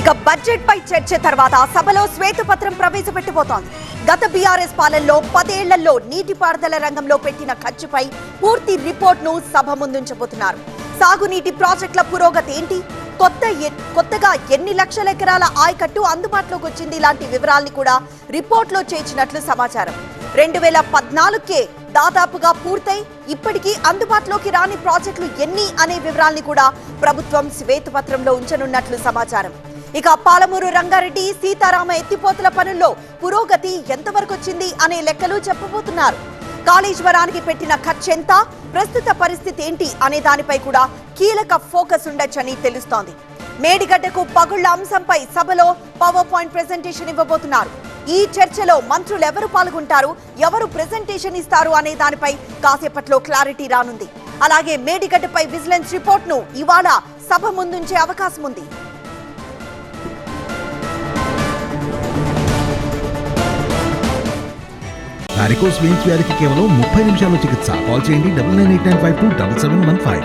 ఇక బడ్జెట్ పై చర్చ తర్వాత సభలో శ్వేతపత్రం ప్రవేశపెట్టబోతోంది. గత బీఆర్ఎస్ పాలనలో పదేళ్ళలో నీటిపారుదల రంగంలో పెట్టిన ఖర్చుపై పూర్తి రిపోర్ట్ను సభ ముందుంచబోతున్నారు. సాగునీటి ప్రాజెక్టుల పురోగతి ఏంటి? కొత్త కొత్తగా ఎన్ని లక్షల ఎకరాల ఆయకట్టు అందుబాటులోకి వచ్చింది? ఇలాంటి వివరాల్ని కూడా రిపోర్ట్లో చేర్చినట్లు సమాచారం. రెండు వేల పద్నాలుగుకే దాదాపుగా పూర్తయి ఇప్పటికీ అందుబాటులోకి రాని ప్రాజెక్టులు ఎన్ని అనే వివరాల్ని కూడా ప్రభుత్వం శ్వేతపత్రంలో ఉంచనున్నట్లు సమాచారం. ఇక పాలమూరు రంగారెడ్డి సీతారామ ఎత్తిపోతుల పనుల్లో పురోగతి ఎంతవరకు వచ్చింది అనే లెక్కలు చెప్పబోతున్నారు. కాళేశ్వరానికి పెట్టిన ఖర్చెంత? ప్రస్తుత పరిస్థితి ఏంటి? అనే దానిపై కూడా కీలక ఫోకస్ ఉండొచ్చని తెలుస్తోంది. మేడిగడ్డకు పగుళ్ళ అంశంపై సభలో పవర్ పాయింట్ ప్రెజెంటేషన్ ఇవ్వబోతున్నారు. ఈ చర్చలో మంత్రులు ఎవరు పాల్గొంటారు? ఎవరు ప్రెజెంటేషన్ ఇస్తారు? అనే దానిపై కాసేపట్లో క్లారిటీ రానుంది. అలాగే మేడిగడ్డపై విజిలెన్స్ రిపోర్ట్ను ఇవాళ సభ ముందుంచే అవకాశం ఉంది వారికోస్ వెయిన్స్ వ్యాధికి కేవలం ముప్పై నిమిషాల్లో చికిత్స. కాల్ చేయండి double nine eight nine five two double seven one five.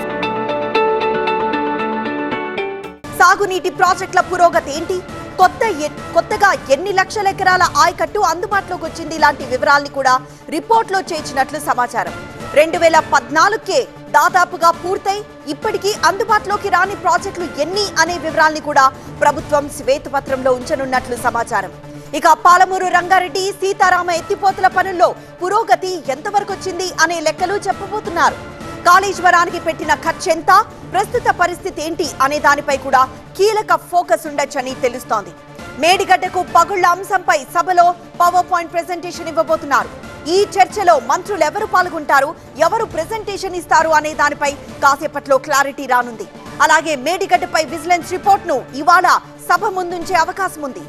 సాగునీటి ప్రాజెక్టుల పురోగతి ఏంటి? కొత్త కొత్తగా ఎన్ని లక్షల ఎకరాల ఆయకట్టు అందుబాటులోకి వచ్చింది? ఇలాంటి వివరాల్ని కూడా రిపోర్ట్లో చేర్చినట్లు సమాచారం. రెండు వేల పద్నాలుగుకే దాదాపుగా పూర్తయి ఇప్పటికీ అందుబాటులోకి రాని ప్రాజెక్టులు ఎన్ని? అనే వివరాల్ని కూడా ప్రభుత్వం శ్వేతపత్రంలో ఉంచనున్నట్లు సమాచారం. ఇక పాలమూరు రంగారెడ్డి సీతారామ ఎత్తిపోతుల పనుల్లో పురోగతి ఎంతవరకు వచ్చింది అనే లెక్కలు చెప్పబోతున్నారు. కాళేశ్వరానికి పెట్టిన ఖర్చెంత ప్రస్తుత పరిస్థితి ఏంటి అనే దానిపై కూడా కీలక ఫోకస్ ఉండొచ్చని తెలుస్తోంది. మేడిగడ్డకు పగుళ్ళ అంశంపై సభలో పవర్ పాయింట్ ప్రెజెంటేషన్ ఇవ్వబోతున్నారు. ఈ చర్చలో మంత్రులు ఎవరు పాల్గొంటారు? ఎవరు ప్రెజెంటేషన్ ఇస్తారు అనే దానిపై కాసేపట్లో క్లారిటీ రానుంది. అలాగే మేడిగడ్డపై విజిలెన్స్ రిపోర్ట్ను ఇవాళ సభ ముందుంచే అవకాశం ఉంది